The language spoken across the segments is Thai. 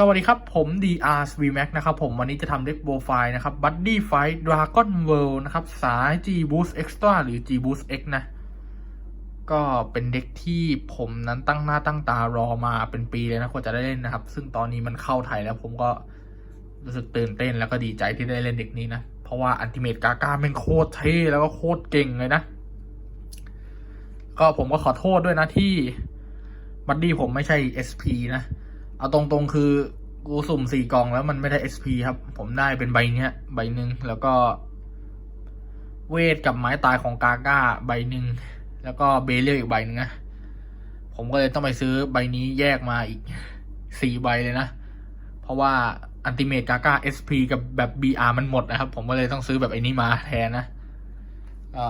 สวัสดีครับ ผม DR s v Max นะครับ ผมวันนี้จะทำเด็กโบไฟนะครับ Buddy Fight Dragon World นะครับ สาย G Boost Extra หรือ G Boost X นะ ก็เป็นเด็กที่ผมนั้นตั้งหน้าตั้งตารอมาเป็นปีเลยนะกว่าจะได้เล่นนะครับ ซึ่งตอนนี้มันเข้าไทยแล้วผมก็รู้สึกตื่นเต้นแล้วก็ดีใจที่ได้เล่นเด็กนี้นะ เพราะว่าอันติเมตกากาเป็นโคตรเท่แล้วก็โคตรเก่งเลยนะ ก็ผมก็ขอโทษด้วยนะที่บัดดี้ผมไม่ใช่ SP นะ เอาตรงๆคือกูสุ่มสี่กล่องแล้วมันไม่ได้ SP ครับ ผมได้เป็นใบเนี้ย ใบหนึ่งแล้วก็ เวทกับไม้ตายของกาก้าใบหนึ่งแล้วก็เบเลียอีกใบหนึ่งนะผมก็เลยต้องไปซื้อใบนี้แยกมาอีกสี่ใบเลยนะ เพราะว่าอันติเมตกาก้า SP กับแบบ BR มันหมดนะครับ ผมก็เลยต้องซื้อแบบไอ้นี้มาแทนนะก็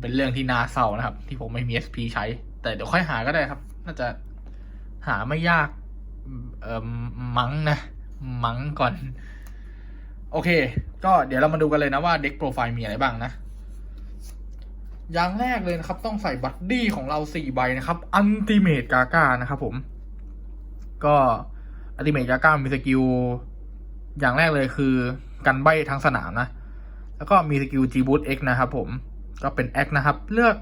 เป็นเรื่องที่น่าเศร้านะครับ ที่ผมไม่มี SP ใช้ แต่เดี๋ยวค่อยหาก็ได้ครับ น่าจะหาไม่ยาก เออมั้งนะมั้งก่อน โอเค ก็เดี๋ยวเรามาดูกันเลยนะว่าเด็กโปรไฟล์มีอะไรบ้างนะอย่างแรกเลยนะครับ ต้องใส่บัตดี้ของเราสี่ใบนะครับอันติเมตกาก้านะครับผม ก็อันติเมตกาก้ามีสกิลอย่างแรกเลยคือกันใบทั้งสนามนะ แล้วก็มีสกิล G Boost X นะครับผม ก็เป็น X นะครับ เลือก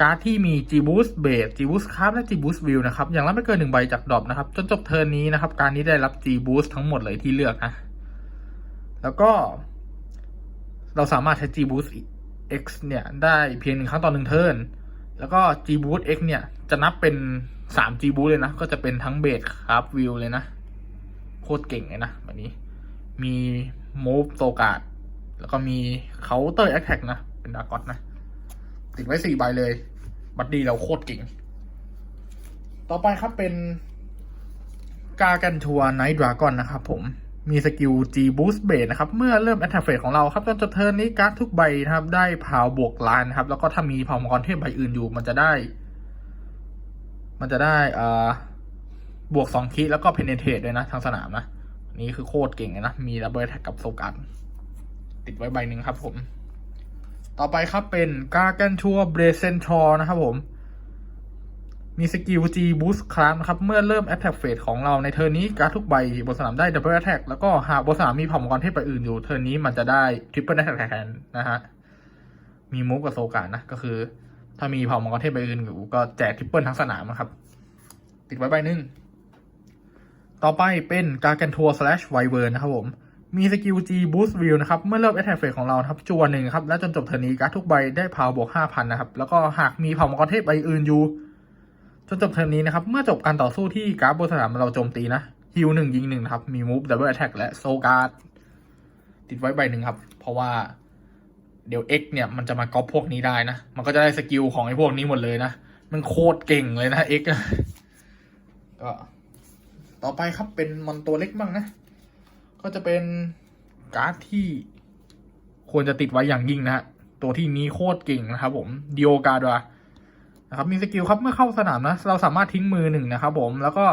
การ์ดที่มี G Boost Base G Boost c a r และ G Boost View นะครับ อย่างละไม่เกินหนึ่งใบจากดรอปนะครับ จนจบเทิร์นนี้นะครับ การนี้ได้รับ G Boost ทั้งหมดเลยที่เลือกนะ แล้วก็เราสามารถใช้ G Boost X เนี่ยได้เพียงหนึ่งครั้งต่อหนึ่งเทิร์น แล้วก็ G Boost X เนี่ยจะนับเป็นสาม G Boost เลยนะ ก็จะเป็นทั้งเบสครับวิวเลยนะ โคตรเก่งเลยนะแบบนี้ มี Move โตกาดแล้วก็มี Counter Attack นะ เป็นดากอตนะ ติดไว้สี่ใบเลย บัดดีเราโคตรเก่ง ต่อไปครับเป็นกากันทัวร์ไนท์ดราก้อนนะครับผมมีสกิล G Boost Base นะครับ เมื่อเริ่ม Attack Phase ของเราครับจนจบเทิร์นนี้การ์ดทุกใบนะครับ ได้พาวบวกล้านครับ แล้วก็ถ้ามีพาวมังกรเทพใบอื่นอยู่ มันจะได้ มันจะได้อ่าบวกสองคีแล้วก็เพนเนเท e ด้วยนะ ทางสนามนะนนี้คือโคตรเก่งเลยนะ มีดับเบิลแท็กกับโซการติดไว้ใบหนึ่งครับผม ต่อไปครับเป็นกา a นชัวเบรเซนทอร์นะครับผม มีสกิล G Boost ครั้งนะครับ เมื่อเริ่ม Attack Phase ของเราในเทอร์นนี้การทุกใบบนสนามได้ Double Attack แล้วก็หากบนสนามมีผ่ามังกรเทพใบอื่นอยู่ เทอร์นนี้มันจะได้ Triple Attack แทนนะฮะ มีมูฟกับโซการนะ ก็คือ ถ้ามีผ่ามังกรเทพใบอื่นอยู่ ก็แจกทริปเปิลทั้งสนามนะครับ ติดไว้ใบหนึ่งต่อไปเป็นกา a นทัวร์ slash ไวเวิร์นะครับผม มีสกิล G Boost View นะครับ เมื่อเริ่ม Attack Phase ของเราครับจวนหนึ่งครับ และจนจบเทอร์นี้การ์ดทุกใบได้พาวบวก5,000 นะครับ แล้วก็หากมีเผ่ามังกรเทพใบอื่นอยู่ จนจบเทอร์นี้นะครับ เมื่อจบการต่อสู้ที่การ์ดบนสนามเราโจมตีนะฮิวหนึ่งยิงหนึ่งครับ มีมูฟดับเบิลแอ t แทกและโซการ์ดติดไว้ใบหนึ่งครับ เพราะว่าเดี๋ยว X เนี่ยมันจะมาก๊อปพวกนี้ได้นะ มันก็จะได้สกิลของไอ้พวกนี้หมดเลยนะ มันโคตรเก่งเลยนะ X อะก็ต่อไปครับเป็นมอนตัวเล็กบ้างนะ ก็จะเป็นการ์ดที่ควรจะติดไว้อย่างยิ่งนะฮะตัวที่นี้โคตรเก่งนะครับผมดิโอการ์ดนะครับมีสกิลครับเมื่อเข้าสนามนะเราสามารถทิ้งมือหนึ่งนะครับผมแล้วก็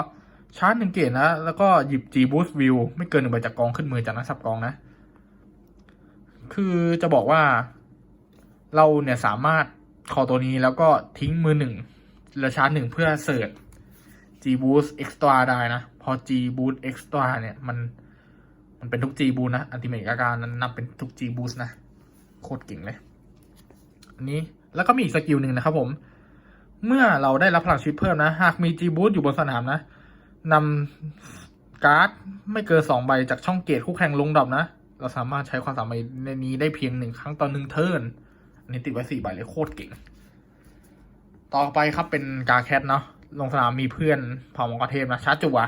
ชาร์จหนึ่งเกตนะ แล้วก็หยิบ G Boost View ไม่เกินหนึ่งใบจากกองขึ้นมือจากนั้นสับกองนะ คือจะบอกว่า เราเนี่ยสามารถคอตัวนี้แล้วก็ทิ้งมือหนึ่งแล้วชาร์จหนึ่งเพื่อเสิร์ช G Boost Extra ได้นะ พอ G Boost Extra เนี่ย มัน มันเป็นทุก G Boost นะอันติเมตอาการนั้นนับเป็นทุก G Boost นะ โคตรเก่งเลย อันนี้แล้วก็มีอีกสกิลหนึ่งนะครับผม เมื่อเราได้รับพลังชีวิตเพิ่มนะ หากมี G Boost อยู่บนสนามนะนำการ์ดไม่เกินสองใบจากช่องเกตคู่แข่งลงดรอปนะ เราสามารถใช้ความสามารถในนี้ได้เพียงหนึ่งครั้งต่อหนึ่งเทิร์นอันนี้ติดไว้สี่ใบเลยโคตรเก่ง ต่อไปครับเป็นกาแคทเนาะลงสนามมีเพื่อนเผ่ามังกรเทพนะชาร์จจัว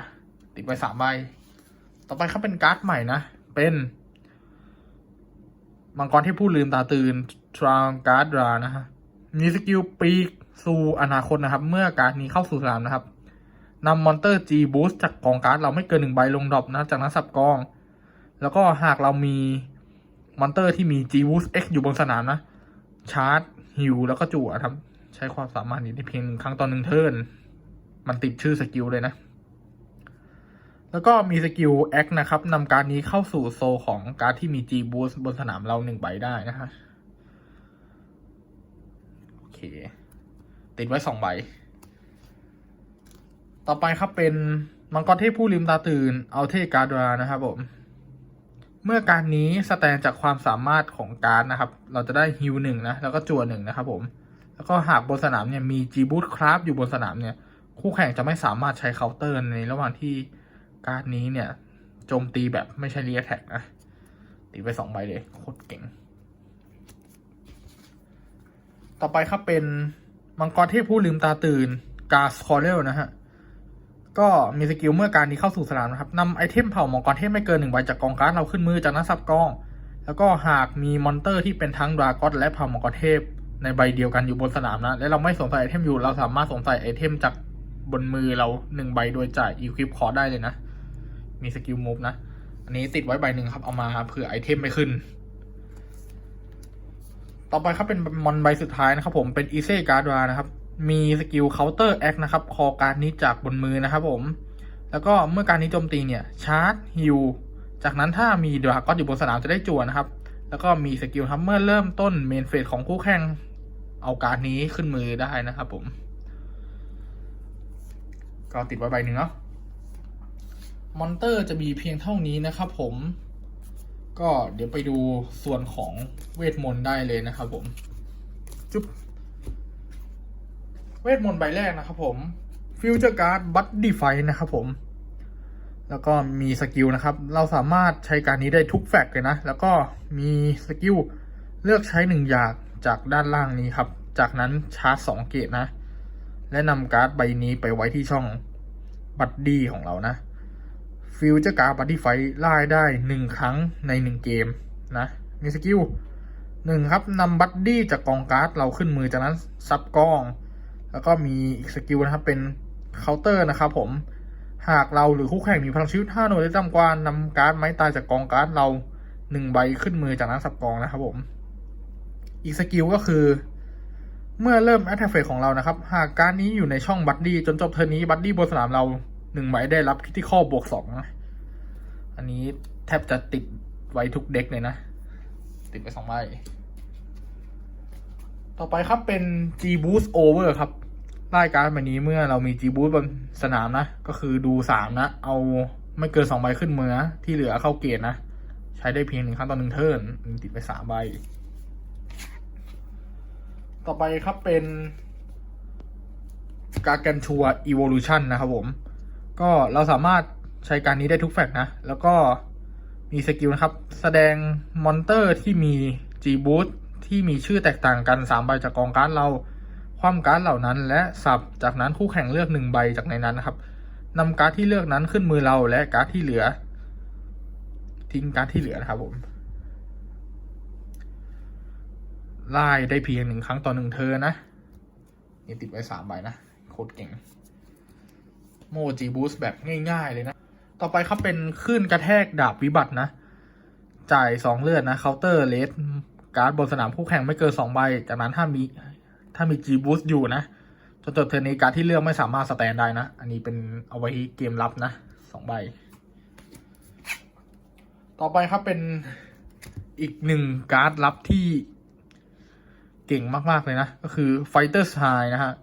ติดไว้สามใบ ต่อไปครับเป็นการ์ดใหม่นะ เป็นมังกรที่ผู้ลืมตาตื่นทรางการ์ดรานะฮะ มีสกิลปีกสู่อนาคตนะครับ เมื่อการ์ดนี้เข้าสู่สนามนะครับนำมอนเตอร์ G Boost จากกองการ์ดเราไม่เกินหนึ่งใบลงดรอปนะ จากนั้นสับกอง แล้วก็หากเรามีมอนเตอร์ที่มี G Boost X อยู่บนสนามนะ ชาร์จฮิวแล้วก็จั่วครับ ใช้ความสามารถนี้ได้เพียงหนึ่งครั้งต่อหนึ่งเทิร์น มันติดชื่อสกิลเลยนะ แล้วก็มีสกิลแอคนะครับนำการนี้เข้าสู่โซลของการที่มี G Boost บนสนามเราหนึ่งใบได้นะฮะโอเค ติดไว้สองใบ ต่อไปครับเป็นมังกรเทพผู้ลืมตาตื่น เอาเทการดรานะครับผม เมื่อการนี้สแตนจากความสามารถของการนะครับ เราจะได้ฮิวหนึ่งนะ แล้วก็จั่วหนึ่งนะครับผม แล้วก็หากบนสนามเนี่ยมีจีบูทคราฟอยู่บนสนามเนี่ย คู่แข่งจะไม่สามารถใช้เคาน์เตอร์ในระหว่างที่ การ์ดนี้เนี่ยโจมตีแบบไม่ใช่เรียแท็กนะ ตีไปสองใบเลย โคตรเก่ง ต่อไปครับเป็นมังกรเทพผู้ลืมตาตื่นกาสคอเรลนะฮะ ก็มีสกิลเมื่อการนี้เข้าสู่สนามนะครับนำไอเทมเผ่ามังกรเทพไม่เกินหนึ่งใบจากกองการ์ดเราขึ้นมือจากนั้นสับกอง แล้วก็หากมีมอนเตอร์ที่เป็นทั้งดราก้อนและเผ่ามังกรเทพในใบเดียวกันอยู่บนสนามนะ และเราไม่สวมใส่ไอเทมอยู่ เราสามารถสวมใส่ไอเทมจากบนมือเราหนึ่งใบโดยจ่ายอีควิปคอร์ได้เลยนะ มีสกิลมูฟนะ อันนี้ติดไว้ใบหนึ่งครับ เอามาเผื่อไอเทมไม่ขึ้น ต่อไปครับเป็นมอนใบสุดท้ายนะครับผมเป็นอีเซ่การ์ดรานะครับ มีสกิลเคาน์เตอร์แอคนะครับ คอการ์ดนี้จากบนมือนะครับผม แล้วก็เมื่อการนี้โจมตีเนี่ยชาร์จฮิวจากนั้นถ้ามีดราก้อนอยู่บนสนามจะได้จั่วนะครับ แล้วก็มีสกิลครับเมื่อเริ่มต้นเมนเฟสของคู่แข่งเอาการ์ดนี้ขึ้นมือได้นะครับผม ก็ติดไว้ใบหนึ่งเนาะ มอนเตอร์จะมีเพียงเท่านี้นะครับผม ก็เดี๋ยวไปดูส่วนของเวทมนต์ได้เลยนะครับผมจุ๊บเวทมนต์ใบแรกนะครับผมฟิวเจอร์การ์ดบัตดีไฟนะครับผม แล้วก็มีสกิลนะครับ เราสามารถใช้การนี้ได้ทุกแฟกเลยนะ แล้วก็มีสกิลเลือกใช้หนึ่งอย่างจากด้านล่างนี้ครับ จากนั้นชาร์จสองเกตนะ และนำการ์ดใบนี้ไปไว้ที่ช่องบัตดี้ของเรานะ ฟิวเจอร์การ์บัตตี้ไฟไล่ได้หนึ่งครั้งในหนึ่งเกมนะมีสกิลหนึ่งครับนำบัตดี้จากกองการ์ดเราขึ้นมือจากนั้นซับกอง แล้วก็มีอีกสกิลนะครับเป็นเคาน์เตอร์นะครับผมหากเราหรือคู่แข่งมีพลังชีวิต5หน่วยหรือต่ำกว่านำการ์ดไม้ตายจากกองการ์ดเราหนึ่งใบขึ้นมือจากนั้นสับกองนะครับผม อีกสกิลก็คือ เมื่อเริ่มแอตแทกเฟสของเรานะครับ หากการดนี้อยู่ในช่องบัตดี้จนจบเทอร์นนี้บัตดี้บนสนามเรา หนึ่งใบได้รับคิติคอบวกสองนะอันนี้แทบจะติดไว้ทุกเด็กเลยนะ ติดไปสองใบ ต่อไปครับเป็น G Boost Over ครับรายการแบบนี้เมื่อเรามี G Boost บนสนามนะ ก็คือดูสามนะ เอาไม่เกินสองใบขึ้นมือนะที่เหลือเข้าเกตนะ ใช้ได้เพียงหนึ่งครั้งต่อหนึ่งเทิร์นติดไปสามใบ ต่อไปครับเป็นการแกนชัว Evolution นะครับผม ก็เราสามารถใช้การนี้ได้ทุกแฟกนะ แล้วก็มีสกิลนะครับ แสดงมอนเตอร์ที่มี G Boost ที่มีชื่อแตกต่างกันสามใบจากกองการ์ดเราความการ์ดเหล่านั้น และสับจากนั้นคู่แข่งเลือกหนึ่งใบจากในนั้นนะครับนำการ์ดที่เลือกนั้นขึ้นมือเราและการ์ดที่เหลือ ทิ้งการ์ดที่เหลือนะครับผมไล่ได้เพียงหนึ่งครั้งต่อหนึ่งเธอนะนี่ติดไว้สามใบนะโคตรเก่ง โมจิบูสแบบง่าย ๆ เลยนะ ต่อไปครับเป็นคลื่นกระแทกดาบวิบัตินะ จ่ายสองเลือดนะเคาน์เตอร์เลสการ์ดบนสนามคู่แข่งไม่เกินสองใบ จากนั้นถ้ามีถ้ามีจีบูสอยู่นะจนจบเทอร์นี้การ์ดที่เลือกไม่สามารถสแตนได้นะ อันนี้เป็นเอาไว้เกมลับนะสองใบ ต่อไปครับเป็นอีกหนึ่งการ์ดลับที่เก่งมาก ๆ เลยนะ ก็คือ Fighter s High นะฮะ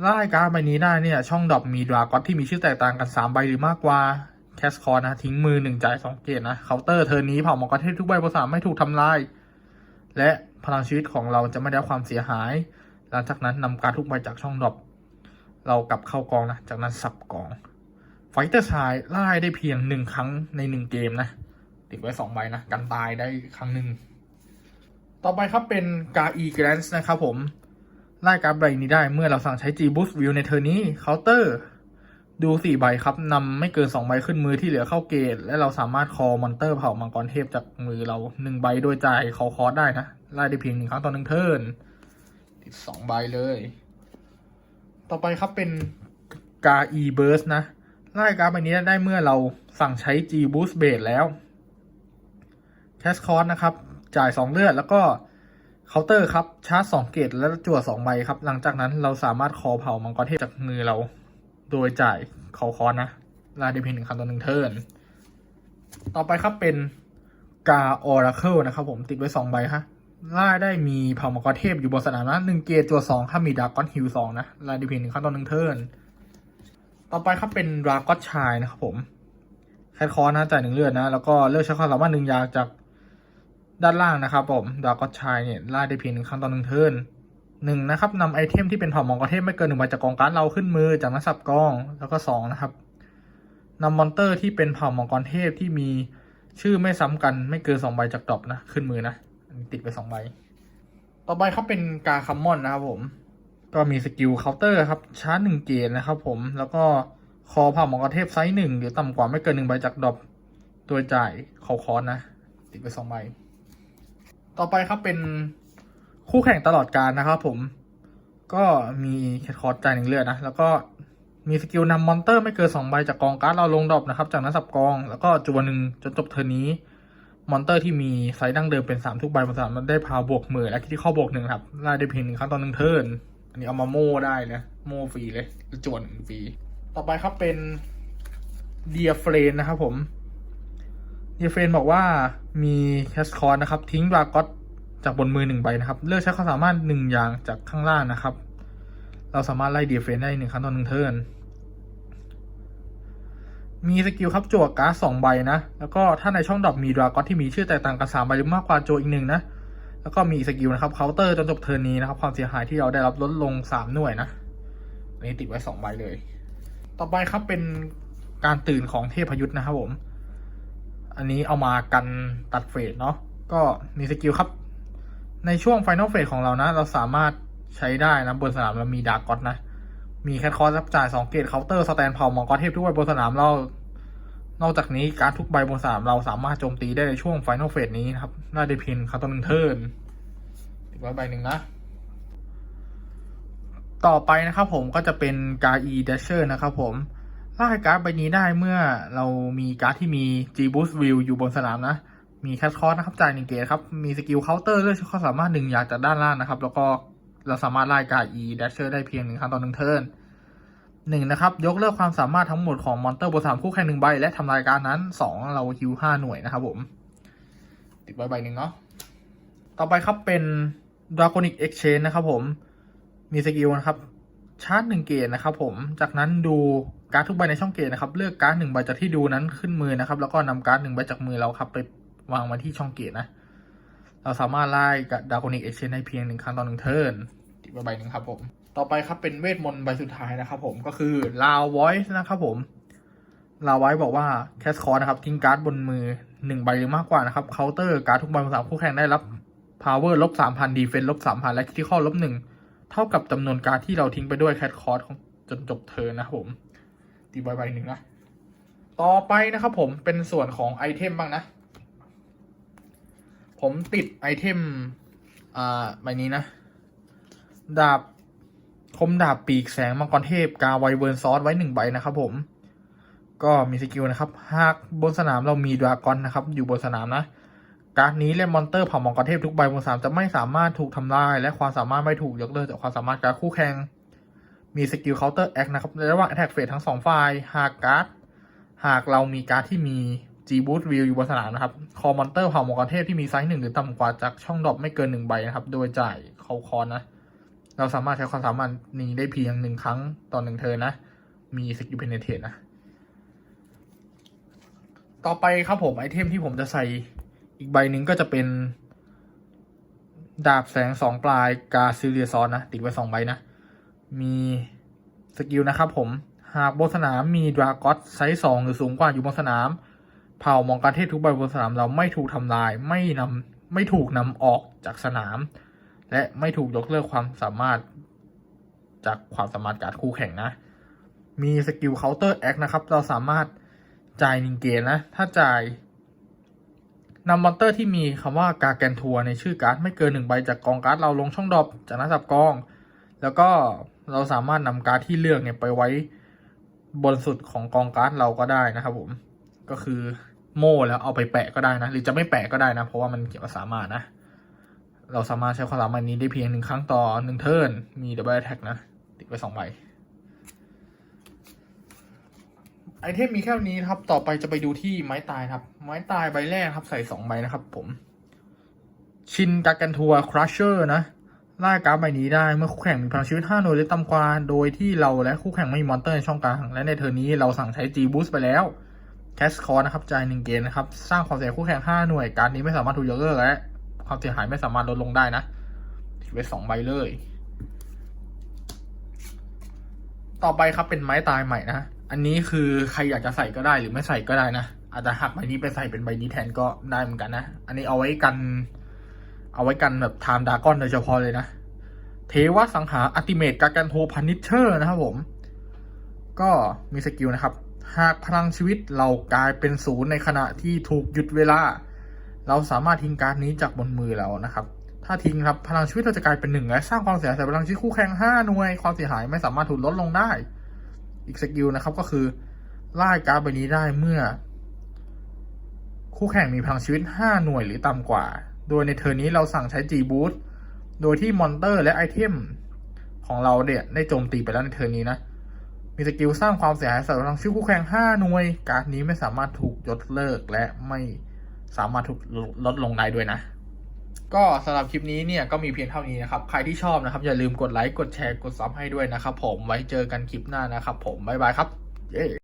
ไล่การ์ดใบนี้ได้เนี่ย ช่องดรอปมีดราก้อนที่มีชื่อแตกต่างกัน 3 ใบหรือมากกว่า แคสคอร์นะ ทิ้งมือหนึ่งจ่ายสองเกตนะเคาน์เตอร์เทอร์นี้เผ่ามังกรเทพทุกใบบนสามไม่ถูกทำลาย และพลังชีวิตของเราจะไม่ได้ความเสียหาย หลังจากนั้นนำการทุกใบจากช่องดรอปเรากลับเข้ากองนะ จากนั้นสับกอง ไฟเตอร์ชายไล่ได้เพียงหนึ่งครั้งในหนึ่งเกมนะ ติดไว้สองใบนะ กันตายได้ครั้งหนึ่ง ต่อไปครับเป็นกาอีแกรนส์นะครับผม ไล่การ์ดใบนี้ได้เมื่อเราสั่งใช้ G Boost View ในเทอร์นี้เคาน์เตอร์ดูสี่ใบครับนำไม่เกินสองใบขึ้นมือที่เหลือเข้าเกต และเราสามารถคอมอนเตอร์เผ่ามังกรเทพจากมือเราหนึ่งใบโดยจ่ายคอคอร์สได้นะไล่ได้เพียงหนึ่งครั้งต่อหนึ่งเทิร์นติดสองใบเลย ต่อไปครับเป็นกา e burst นะไล่การ์ดใบนี้ได้เมื่อเราสั่งใช้ G Boost Base แล้ว แคสคอร์สนะครับ จ่ายสองเลือดแล้วก็ เคาน์เตอร์ครับชาร์จสองเกตแล้วจั่วสองใบครับ หลังจากนั้นเราสามารถคอเผามังกรเทพจากมือเรา โดยจ่ายคอคอนนะลาด้เพียงหนึ่งครั้งต่อหนึ่งเทิร์นต่อไปครับเป็นกาออราเคิลนะครับผมติดไว้สองใบฮะล่าได้มีเผ่ามังกรเทพอยู่บนสนามนะหนึ่งเกตจั่วสองถ้ามีดาร์กอนฮิลสองนะลาด้เพียงหนึ่งครั้งต่อหนึ่งเทิร์นต่อไปครับเป็นดราก้อนชายนะครับผมแคทคอนะจ่ายหนึ่งเลือดนะ แล้วก็เลือกใช้ความสามารถหนึ่งอยาจาก ด้านล่างนะครับผมดราก้อนชายเนี่ยล่าได้เพียงหนึ่งครั้งต่อหนึ่งเทิร์นหนึ่งนะครับนำไอเทมที่เป็นเผ่ามองกรเทพไม่เกินหนึ่งใบจากกองการ์ดเราขึ้นมือจากนักสับกองแล้วก็สองนะครับนำมอนเตอร์ที่เป็นเผ่ามังกรเทพที่มีชื่อไม่ซ้ำกันไม่เกินสองใบจากดรอปนะขึ้นมือนะนนติดไปสองใบ ต่อไปครับเป็นกาคัมมอนนะครับผม ก็มีสกิลเคาน์เตอร์ครับชาร์จหนึ่งเกตนะครับผมแล้วก็คอเผ่ามังกรเทพไซส์หนึ่งหรือต่ำกว่าไม่เกินหนึ่งใบจากดรอปตัวจ่ายเขาคอนนะ ติดไปสองใบ ต่อไปครับเป็นคู่แข่งตลอดการนะครับผม ก็มีแคทคอร์จ่ายหนึ่งเลือดนะ แล้วก็มีสกิลนำมอนเตอร์ไม่เกินสองใบจากกองการ์ดเราลงดรอปนะครับ จากนั้นสับกอง แล้วก็จวนหนึ่งจนจบเทอร์นี้ มอนเตอร์ที่มีไซส์ดั้งเดิมเป็นสามทุกใบบนสามมันได้พาวบวกหมื่นและคิดที่ข้อบวกหนึ่งครับไล่ได้เพียงหนึ่งครั้งต่อหนึ่งเทิร์นอันนี้เอามาโม่ได้นะโม่ฟรีเลยจวนฟรีต่อไปครับเป็นเดียเฟรนนะครับผม เดียเฟนบอกว่ามีแคสคอร์นะครับ ทิ้งดราก้อนจากบนมือหนึ่งใบนะครับ เลือกใช้ความสามารถหนึ่งอย่างจากข้างล่างนะครับ เราสามารถไล่เดียเฟนได้หนึ่งครั้งต่อหนึ่งเทิร์นมีสกิลครับจั่วการ์ดสองใบนะ แล้วก็ถ้าในช่องดรอปมีดราก้อนที่มีชื่อแตกต่างกันสามใบหรือมากกว่าโจอีกหนึ่งนะ แล้วก็มีสกิลนะครับเคาน์เตอร์จนจบเทิร์นนี้นะครับ ความเสียหายที่เราได้รับลดลงสามหน่วยนะอันนี้ติดไว้สองใบเลย ต่อไปครับเป็นการตื่นของเทพยุทธ์นะครับผม อันนี้เอามากันตัดเฟสเนาะก็มีสกิลครับ ในช่วงไฟนอลเฟสของเรานะ เราสามารถใช้ได้นะ บนสนามเรามีดาร์กอตนะ มีแคทคอร์รับจ่ายสองเกตเคาน์เตอร์สแตนเผามังกรเทพทุกใบบนสนามเรา นอกจากนี้การทุกใบบนสนามเราสามารถโจมตีได้ในช่วงไฟนอลเฟสนี้นะครับน่าได้เพียงครั้งต่อหนึ่งเทิร์นติดไว้ใบหนึ่งนะ ต่อไปนะครับผมก็จะเป็นกาอีเดชเชอร์นะครับผม ล่าการ์ดใบนี้ได้เมื่อเรามีการ์ดที่มี G Boost View อยู่บนสนามนะ มีแคทคอร์นะครับจ่ายหนึ่งเกตครับ มีสกิลเคาน์เตอร์เลือกใช้ความสามารถหนึ่งอย่างจากด้านล่างนะครับ แล้วก็เราสามารถไล่การ์อีเดชเชอร์ได้เพียงหนึ่งครั้งต่อหนึ่งเทิร์นหนึ่งนะครับ ยกเลิกความสามารถทั้งหมดของมอนเตอร์บนสามคู่แข่งหนึ่งใบ และทำลายการนั้นสองเราฮิวห้าหน่วยนะครับผม ติดไว้ใบหนึ่งเนาะต่อไปครับเป็น Draconic Exchange นะครับผมมีสกิลนะครับชาร์จหนึ่งเกตนะครับผมจากนั้นดู การ์ดทุกใบในช่องเกตนะครับ เลือกการ์ดหนึ่งใบจากที่ดูนั้นขึ้นมือนะครับ แล้วก็นำการ์ดหนึ่งใบจากมือเราครับไปวางมาที่ช่องเกตนะ เราสามารถไล่กับดา g ก n นิกเอ็กเชนได้เพียงหนึ่งครั้งต่อหนึ่งเทิร์นติดไว้ใบหนึ่งครับผม ต่อไปครับเป็นเวทมนต์ใบสุดท้ายนะครับผมก็คือลาวไวส์นะครับผมลาวไวส์บอกว่าแคสคอร์นะครับทิ้งการ์ดบนมือหนึ่งใบหรือมากกว่านะครับเคาน์เตอร์การ์ดทุกใบบนสามคู่แข่งได้รับ power ลบสามพันดีเฟนลบสามพันและ critical ลบหนึ่งเท่ากับจำนวนการ์ดที่เราทิ้งไปด้วยแคทคอร์สจนจบเทิร์นนะครับผม ตีใบใบหนึ่งนะ ต่อไปนะครับผมเป็นส่วนของไอเทมบ้างนะ ผมติดไอเทม อ่าใบนี้นะ ดาบคมดาบปีกแสงมังกรเทพกาไวเวิร์นซอสไว้หนึ่งใบนะครับผมก็มีสกิลนะครับ หากบนสนามเรามีดราก้อนนะครับ อยู่บนสนามนะ การ์ดนี้และมอนเตอร์เผ่ามังกรเทพทุกใบบนสนามจะไม่สามารถถูกทำลาย และความสามารถไม่ถูกยกเลิกจากความสามารถการคู่แข่ง มีสกิลเคาน์เตอร์แอคนะครับในระหว่างแอ t แทกเฟสทั้งสองฝ่ายหากการ์ดหากเรามีการ์ดที่มี G Boost View อยู่บนสนามนะครับ คอมมอนเตอร์เผ่ามังกรเทพที่มีไซส์หนึ่งหรือต่ำกว่าจากช่องดรอปไม่เกินหนึ่งใบนะครับ โดยจ่ายเขาคอนนะ เราสามารถใช้ความสามารถนี้ได้เพียงหนึ่งครั้งต่อหนึ่งเทิร์นนะ มีสกิลเพนเนเทนะ ต่อไปครับผมไอเทมที่ผมจะใส่อีกใบหนึ่งก็จะเป็น ดาบแสงสองปลายกาซิเลียซอนนะ ติดไว้สองใบนะ มีสกิลนะครับผม หากบนสนามมีดราก้อนไซส์สองหรือสูงกว่าอยู่บนสนาม เผ่ามองการเทศทุกใบบนสนามเราไม่ถูกทำลายไม่นำไม่ถูกนำออกจากสนาม และไม่ถูกยกเลิกความสามารถจากความสามารถการดคู่แข่งนะ มีสกิลเคาน์เตอร์แอคนะครับ เราสามารถจ่ายหนึ่งเกตนะ ถ้าจ่ายนำมอนเตอร์ที่มีคำว่ากาแกนทัวในชื่อการ์ดไม่เกินหนึ่งใบจากกองการ์ดเราลงช่องดรอปจากนักสับกอง แล้วก็ เราสามารถนำการ์ดที่เลือกเนี่ยไปไว้บนสุดของกองการ์ดเราก็ได้นะครับผมก็คือโม่แล้วเอาไปแปะก็ได้นะ หรือจะไม่แปะก็ได้นะ เพราะว่ามันเกี่ยวกับสามารถนะ เราสามารถใช้ความสามารถนี้ได้เพียงหนึ่งครั้งต่อหนึ่งเทิร์นมีดับเบิลแท็กนะ ติดไปสองใบไอเทมมีแค่นี้นครับ ต่อไปจะไปดูที่ไม้ตายครับ ไม้ตายใบแรกครับใส่สองใบนะครับผม ชินกากันทัวครัชเชอร์นะ ไล่การ์ดใบนี้ได้เมื่อคู่แข่งมีพลังชีวิต5หน่วยหรือต่ำกว่า โดยที่เราและคู่แข่งไม่มีมอนเตอร์ในช่องกลาง และในเทอร์นี้เราสั่งใช้ G Boost ไปแล้ว แคสคอร์นะครับจ่ายหนึ่งเกณฑ์นะครับ สร้างความเสียคู่แข่ง 5 หน่วย การนี้ไม่สามารถถูกยกเลิกและความเสียหายไม่สามารถลดลงได้นะถือไว้สองใบเลย ต่อไปครับเป็นไม้ตายใหม่นะ อันนี้คือใครอยากจะใส่ก็ได้หรือไม่ใส่ก็ได้นะ อาจจะหักใบนี้ไปใส่เป็นใบนี้แทนก็ได้เหมือนกันนะ อันนี้เอาไว้กัน เอาไว้กันแบบไทม์ดากอนโดยเฉพาะเลยนะ เทวสังหารอัติเมตกากันโทพันิชเชอร์นะครับผม ก็มีสกิลนะครับ หากพลังชีวิตเรากลายเป็นศูนย์ในขณะที่ถูกหยุดเวลา เราสามารถทิ้งการ์ดนี้จากบนมือเรานะครับ ถ้าทิ้งครับพลังชีวิตเราจะกลายเป็นหนึ่งและสร้างความเสียหายใส่พลังชีวิตคู่แข่งห้าหน่วย ความเสียหายไม่สามารถถูกลดลงได้ อีกสกิลนะครับก็คือไล่การ์ดใบนี้ได้เมื่อ คู่แข่งมีพลังชีวิต5หน่วยหรือต่ำกว่า โดยในเทอร์นี้เราสั่งใช้ G Boost โดยที่มอนเตอร์และไอเทมของเราเนี่ยได้โจมตีไปแล้วในเทอร์นี้นะ มีสกิลสร้างความเสียหายส่พลังชีวิตคู่แข่ง 5 หน่วย การ์ดนี้ไม่สามารถถูกยกเลิกและไม่สามารถถูกลดลงได้ด้วยนะ ก็สำหรับคลิปนี้เนี่ยก็มีเพียงเท่านี้นะครับ ใครที่ชอบนะครับอย่าลืมกดไลค์ กดแชร์ กดซับให้ด้วยนะครับผม ไว้เจอกันคลิปหน้านะครับผม บ๊ายบายครับ เย้